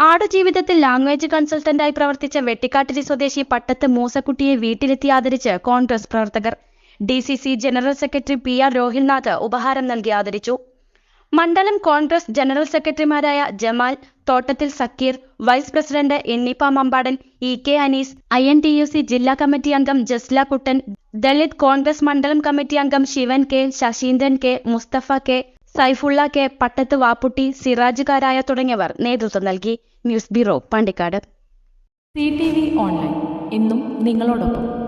ആടുജീവിതത്തിൽ language കൺസൾട്ടന്റായി പ്രവർത്തിച്ച വെട്ടിക്കാട്ടിരി സ്വദേശി പട്ടത്ത് മൂസക്കുട്ടിയെ വീട്ടിലെത്തി ആദരിച്ച് കോൺഗ്രസ് പ്രവർത്തകർ. D C C general secretary P R Rohilnath ഉപഹാരം നൽകി ആദരിച്ചു. മണ്ഡലം കോൺഗ്രസ് ജനറൽ സെക്രട്ടറിമാരായ Jamal Thottathil Zakir vice president എന്നിപ്പ Mambadan E K Anees I N T U C ജില്ലാ കമ്മിറ്റി അംഗം ജസ്ല കുട്ടൻ ദളിത് കോൺഗ്രസ് മണ്ഡലം കമ്മിറ്റി അംഗം Shivan K Sasheendran K Musthafa K Saifulla K Pattath Vapputty സിറാജുകാരായ തുടങ്ങിയവർ നേതൃത്വം നൽകി. News bureau Pandikkad. C T V online. ഇന്നും നിങ്ങളോടൊപ്പം.